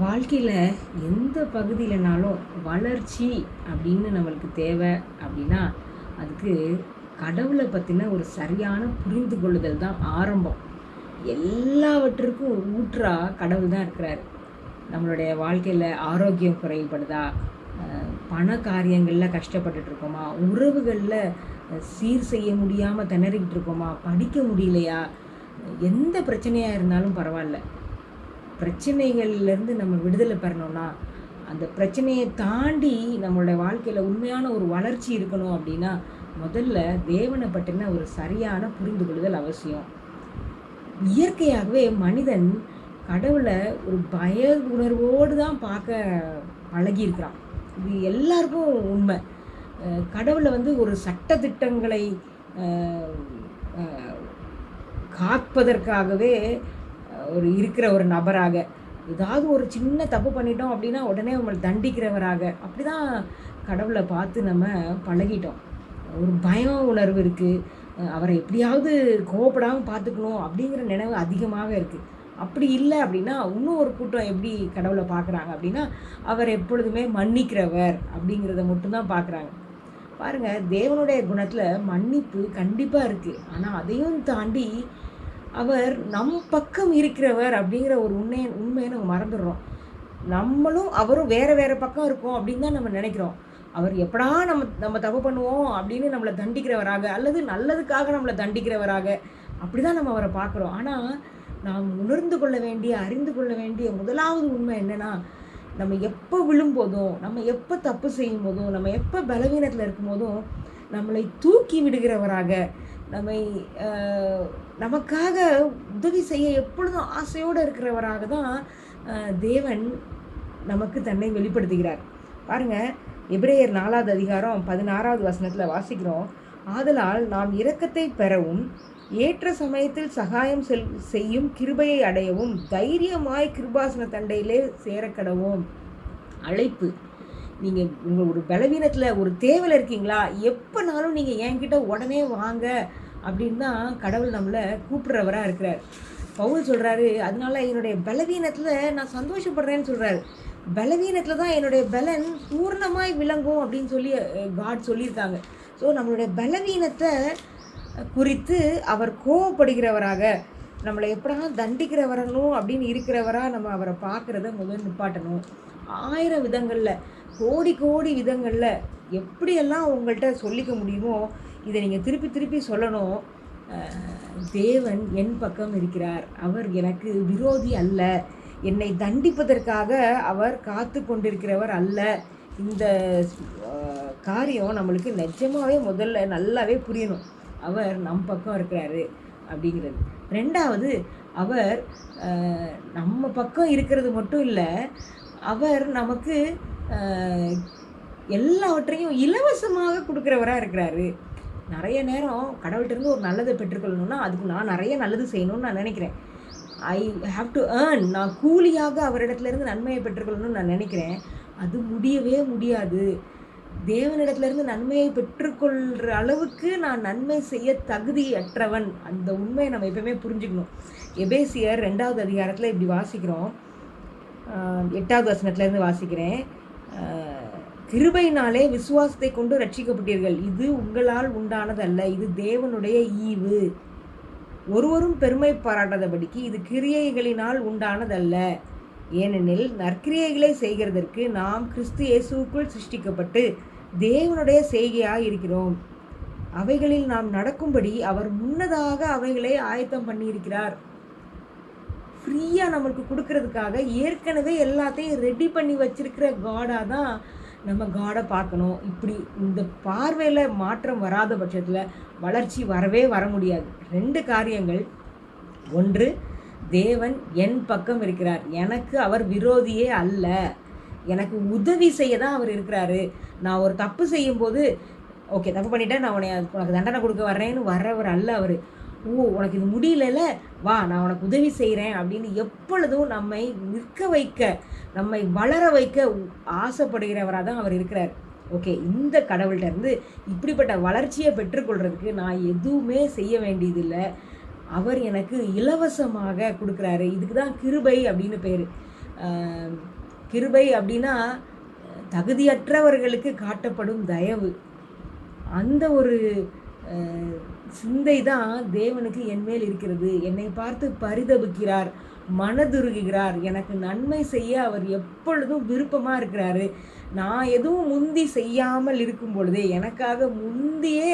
வாழ்க்கையில் எந்த பகுதியிலனாலும் வளர்ச்சி அப்படின்னு நம்மளுக்கு தேவை அப்படின்னா அதுக்கு கடவுளை பற்றின ஒரு சரியான புரிந்து கொள்ளுதல் தான் ஆரம்பம். எல்லாவற்றிற்கும் ஊற்றா கடவுள் தான் இருக்கிறார். நம்மளுடைய வாழ்க்கையில் ஆரோக்கியம் குறைபடுதா? பண காரியங்களில் கஷ்டப்பட்டுட்டு இருக்கோமா? உறவுகளில் சீர் செய்ய முடியாமல் திணறிக்கிட்டு இருக்கோமா? படிக்க முடியலையா? எந்த பிரச்சனையாக இருந்தாலும் பரவாயில்ல. பிரச்சனைகள்லேருந்து நம்ம விடுதலை பெறணும்னா அந்த பிரச்சனையை தாண்டி நம்மளோட வாழ்க்கையில் உண்மையான ஒரு வளர்ச்சி இருக்கணும் அப்படின்னா முதல்ல தேவனை பற்றின ஒரு சரியான புரிந்து கொள்ளுதல் அவசியம். இயற்கையாகவே மனிதன் கடவுளை ஒரு பய உணர்வோடு தான் பார்க்க பழகியிருக்கிறான். இது எல்லாருக்கும் உண்மை. கடவுளை வந்து ஒரு சட்ட திட்டங்களை காப்பதற்காகவே ஒரு இருக்கிற ஒரு நபராக ஏதாவது ஒரு சின்ன தப்பு பண்ணிட்டோம் அப்படின்னா உடனே நம்மளை தண்டிக்கிறவராக. அப்படி தான் கடவுளை பார்த்து நம்ம பழகிட்டோம். ஒரு பயம் உணர்வு இருக்குது அவரை எப்படியாவது கோவப்படாமல் பார்த்துக்கணும் அப்படிங்கிற நினைவு அதிகமாக இருக்குது அப்படி இல்லை அப்படின்னா இன்னும் ஒரு கூட்டம் எப்படி கடவுளை பார்க்குறாங்க அப்படின்னா அவர் எப்பொழுதுமே மன்னிக்கிறவர் அப்படிங்கிறத மட்டும்தான் பார்க்குறாங்க. பாருங்கள் தேவனுடைய குணத்தில் மன்னிப்பு கண்டிப்பாக இருக்குது ஆனால் அதையும் தாண்டி அவர் நம் பக்கம் இருக்கிறவர் அப்படிங்கிற ஒரு உண்மையை உண்மையை நம்ம மறந்துடுறோம். நம்மளும் அவரும் வேறு வேறு பக்கம் இருக்கோம் அப்படின்னு தான் நம்ம நினைக்கிறோம். அவர் எப்படா நம்ம நம்ம தப்பு பண்ணுவோம் அப்படின்னு நம்மளை தண்டிக்கிறவராக அல்லது நல்லதுக்காக நம்மளை தண்டிக்கிறவராக அப்படி தான் நம்ம அவரை பார்க்குறோம். ஆனால் நாம் உணர்ந்து கொள்ள வேண்டிய அறிந்து கொள்ள வேண்டிய முதலாவது உண்மை என்னென்னா நம்ம எப்போ விழும்போதும் நம்ம எப்போ தப்பு செய்யும் போதும் நம்ம எப்போ பலவீனத்தில் இருக்கும் போதும் நம்மளை தூக்கி விடுகிறவராக நம்மை நமக்காக உதவி செய்ய எப்பொழுதும் ஆசையோடு இருக்கிறவராக தான் தேவன் நமக்கு தன்னை வெளிப்படுத்துகிறார். பாருங்கள் எபிரேயர் நாலாவது அதிகாரம் பதினாறாவது வசனத்தில் வாசிக்கிறோம். ஆதலால் நாம் இரக்கத்தை பெறவும் ஏற்ற சமயத்தில் சகாயம் செல் செய்யும் கிருபையை அடையவும் தைரியமாய் கிருபாசன தண்டையிலே சேரக்கடவும். அழைப்பு. நீங்கள் உங்கள் ஒரு பலவீனத்தில் ஒரு தேவையில் இருக்கீங்களா? எப்போனாலும் நீங்கள் என்கிட்ட உடனே வாங்க. அப்படின்னு தான் கடவுள் நம்மளை கூப்பிடுறவராக இருக்கிறார். பவுல் சொல்கிறாரு அதனால என்னுடைய பலவீனத்தில் நான் சந்தோஷப்படுறேன்னு சொல்கிறாரு பலவீனத்தில் தான் என்னுடைய பலன் பூர்ணமாய் விளங்கும் அப்படின்னு சொல்லி காட் சொல்லியிருக்காங்க. ஸோ நம்மளுடைய பலவீனத்தை குறித்து அவர் கோவப்படுகிறவராக நம்மளை எப்படா தண்டிக்கிறவரணும் அப்படின்னு இருக்கிறவராக நம்ம அவரை பார்க்குறத முதல் நிப்பாட்டணும். ஆயிரம் விதங்களில் கோடி கோடி விதங்களில் எப்படியெல்லாம் உங்கள்கிட்ட சொல்லிக்க முடியுமோ இதை நீங்கள் திருப்பி திருப்பி சொல்லணும். தேவன் என் பக்கம் இருக்கிறார். அவர் எனக்கு விரோதி அல்ல. என்னை தண்டிப்பதற்காக அவர் காத்து கொண்டிருக்கிறவர் அல்ல. இந்த காரியம் நம்மளுக்கு நிஜமாகவே முதல்ல நல்லாவே புரியணும். அவர் நம் பக்கம் இருக்கிறாரு அப்படிங்கிறது. ரெண்டாவது அவர் நம்ம பக்கம் இருக்கிறது மட்டும் இல்லை அவர் நமக்கு எல்லாவற்றையும் இலவசமாக கொடுக்குறவராக இருக்கிறாரு. நிறைய நேரம் கடவுள்கிட்டருந்து ஒரு நல்லதை பெற்றுக்கொள்ளணும்னா அதுக்கு நான் நிறைய நல்லது செய்யணும்னு நான் நினைக்கிறேன். ஐ ஹாவ் டு ஏர்ன் நான் கூலியாக அவரிடத்துலேருந்து நன்மையை பெற்றுக்கொள்ளணும்னு நான் நினைக்கிறேன். அது முடியவே முடியாது. தேவனிடத்துலேருந்து நன்மையை பெற்றுக்கொள்கிற அளவுக்கு நான் நன்மை செய்ய தகுதியற்றவன். அந்த உண்மையை நம்ம எப்பவுமே புரிஞ்சுக்கணும். எபேசியர் ரெண்டாவது அதிகாரத்தில் இப்படி வாசிக்கிறோம். எட்டாவது வசனத்துலேருந்து வாசிக்கிறேன். கிருபையினாலே விசுவாசத்தை கொண்டு ரட்சிக்கப்பட்டீர்கள் இது உங்களால் உண்டானதல்ல. இது தேவனுடைய ஈவு. ஒருவரும் பெருமை பாராட்டாதபடிக்கு இது கிரியைகளினால் உண்டானதல்ல. ஏனெனில் நற்கிரியைகளை செய்கிறதற்கு நாம் கிறிஸ்து இயேசுவுக்குள் சிருஷ்டிக்கப்பட்டு தேவனுடைய செய்கையாக இருக்கிறோம். அவைகளில் நாம் நடக்கும்படி அவர் முன்னதாக அவைகளை ஆயத்தம் பண்ணியிருக்கிறார். ஃப்ரீயாக நம்மளுக்கு கொடுக்கறதுக்காக ஏற்கனவே எல்லாத்தையும் ரெடி பண்ணி வச்சிருக்கிற காடாக தான் நம்ம காடை பார்க்கணும். இப்படி இந்த பார்வையில் மாற்றம் வராத பட்சத்தில் வளர்ச்சி வரவே வர முடியாது. ரெண்டு காரியங்கள். ஒன்று தேவன் என் பக்கம் இருக்கிறார். எனக்கு அவர் விரோதியே அல்ல. எனக்கு உதவி செய்ய தான் அவர் இருக்கிறாரு. நான் ஒரு தப்பு செய்யும்போது ஓகே தப்பு பண்ணிட்டேன். நான் உன்னை உனக்கு தண்டனை கொடுக்க வர்றேன்னு வர்றவர் அல்ல அவர். ஓ உனக்கு இது முடியலல்ல? வா நான் உனக்கு உதவி செய்கிறேன் அப்படின்னு எப்பொழுதும் நம்மை நிற்க வைக்க நம்மை வளர வைக்க ஆசைப்படுகிறவராக தான் அவர் இருக்கிறார். ஓகே இந்த கடவுள்கிட்ட இருந்து இப்படிப்பட்ட வளர்ச்சியை பெற்றுக்கொள்கிறதுக்கு நான் எதுவுமே செய்ய வேண்டியதில்லை. அவர் எனக்கு இலவசமாக கொடுக்குறாரு. இதுக்கு தான் கிருபை அப்படின்னு பேர். கிருபை அப்படின்னா தகுதியற்றவர்களுக்கு காட்டப்படும் தயவு. அந்த ஒரு சிந்தை தான் தேவனுக்கு என்மேல் இருக்கிறது. என்னை பார்த்து பரிதபிக்கிறார் மனதுருகுகிறார். எனக்கு நன்மை செய்ய அவர் எப்பொழுதும் விருப்பமாக இருக்கிறாரு. நான் எதுவும் முந்தி செய்யாமல் இருக்கும் பொழுதே எனக்காக முந்தியே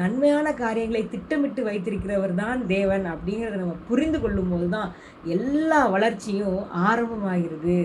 நன்மையான காரியங்களை திட்டமிட்டு வைத்திருக்கிறவர் தான் தேவன் அப்படிங்கிறத நம்ம புரிந்து கொள்ளும்போது தான் எல்லா வளர்ச்சியும் ஆரம்பமாகிறது.